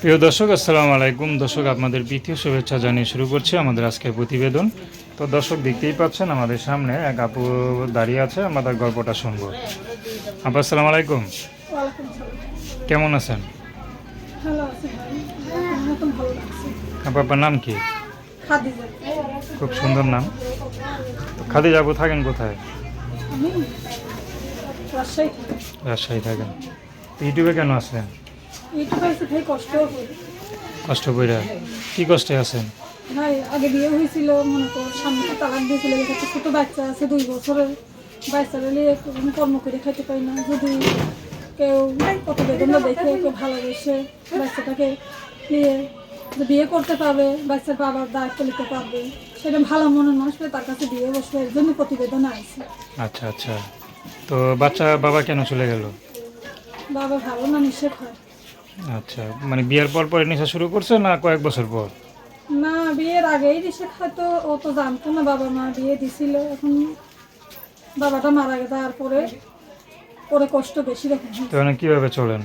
প্রিয় দর্শক আসসালামু আলাইকুম। দর্শক আপনাদের প্রীতীয় শুভেচ্ছা জানিয়ে শুরু করছি আমাদের আজকের প্রতিবেদন। তো দর্শক দেখতেই পাচ্ছেন আমাদের সামনে এক আপু দাঁড়িয়ে আছে আমরা তার গল্পটা শুনব। আপু আসসালামু আলাইকুম। কেমন আছেন? আপু আপনার নাম কি? খুব সুন্দর নাম। খাদি যাব থাকেন কোথায়? রাজশাহী। থাকেন। ইউটিউবে কেন আসলেন? কষ্ট করে কি কষ্টে আছেন? ভাই আগে বিয়ে হয়েছিল মনে কর সামনে তালাক দিয়েছিল ছোটো বাচ্চা আছে দুই বছরের। নিয়ে কোনো কর্ম করে খাইতে পারি না। যদি কেউ কত বেদনা দেখে কেউ ভালোবেসে বাচ্চাটাকে নিয়ে বিয়ে করতে পারবে বাচ্চার বাবার দায়িত্ব নিতে পারবে সেটা ভালো মনে মানুষ তার কাছে বিয়ে বসবে এর জন্য প্রতিবেদন আছে। আচ্ছা আচ্ছা। তো বাচ্চা বাবা কেন চলে গেল? বাবা ভালো না নিষেধ হয়। আচ্ছা মানে বিয়ের পর পরে নেশা শুরু করছে না কয়েক বছর পর না বিয়ের আগেই দিছে খাইতো ও তো জানতো না বাবা মা বিয়ে দিছিল এখন বাবাটা মারা গেছে তারপরে পরে কষ্ট বেশি রকম। তো কীভাবে চলেন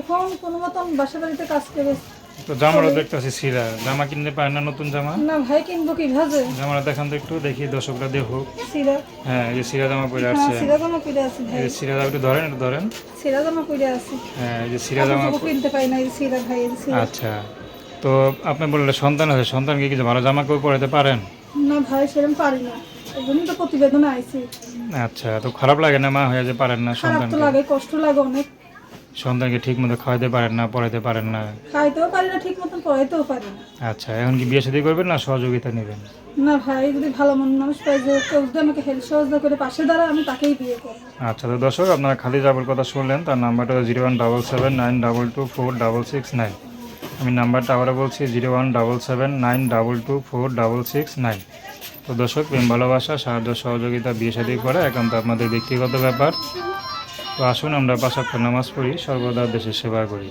এখন কোনো মতন বাসা বাড়িতে কাজ করে তো জামারও দেখতেছি সিরা। জামা কিনতে পারেন না নতুন জামা? না ভাই কিনবো কি ভাজে জামাটা দেখান তো একটু দেখি দর্শকরা দেখুক। সিরা। হ্যাঁ এই সিরা জামা পরে হ্যাঁ আসছে। সিরা জামা পরে আছি ভাই। এই সিরা জামা একটু ধরেন একটু ধরেন। সিরা জামা পরে আছি। হ্যাঁ এই যে সিরা জামা কিনতে পাই না এই সিরা ভাই এই সিরা। আচ্ছা। তো আপনি বললেন সন্তান আছে সন্তানকে কিছু ভালো জামা কেউ পরাতে পারেন? না ভাই সেরকম পারি না। তো প্রতিবেদন আইছি। আচ্ছা তো খারাপ লাগে না মা হয়ে যে পারেন না খারাপ তো লাগে কষ্ট লাগে অনেক। সন্তানকে ঠিক মতো খাওয়াতে পারেন না পড়াতে পারেন না। খাইতেও পারি না ঠিক মতন পড়াইতেও পারি না। আচ্ছা এখন কি বিয়ে শাদী করবেন না সহযোগিতা নেবেন? না ভাই যদি ভালো মন মানুষ পাই যে কেউ যদি আমাকে হেল্প সহযোগিতা করে পাশে দাঁড়ায় আমি তাকেই বিয়ে করব। আচ্ছা তো দর্শক আপনারা খালি যাবার কথা শুনলেন তার নাম্বারটা zero one double seven nine double two four double six nine. আমি নাম্বারটা আবারও বলছি zero one double seven nine double two four double six nine. তো দর্শক প্রেম ভালোবাসা সাহায্য সহযোগিতা বিয়ে শাদী করা একান্ত আপনাদের ব্যক্তিগত ব্যাপার। তো আসুন আমরা বাসাত্তর নামাজ পড়ি সর্বদা দেশের সেবা করি।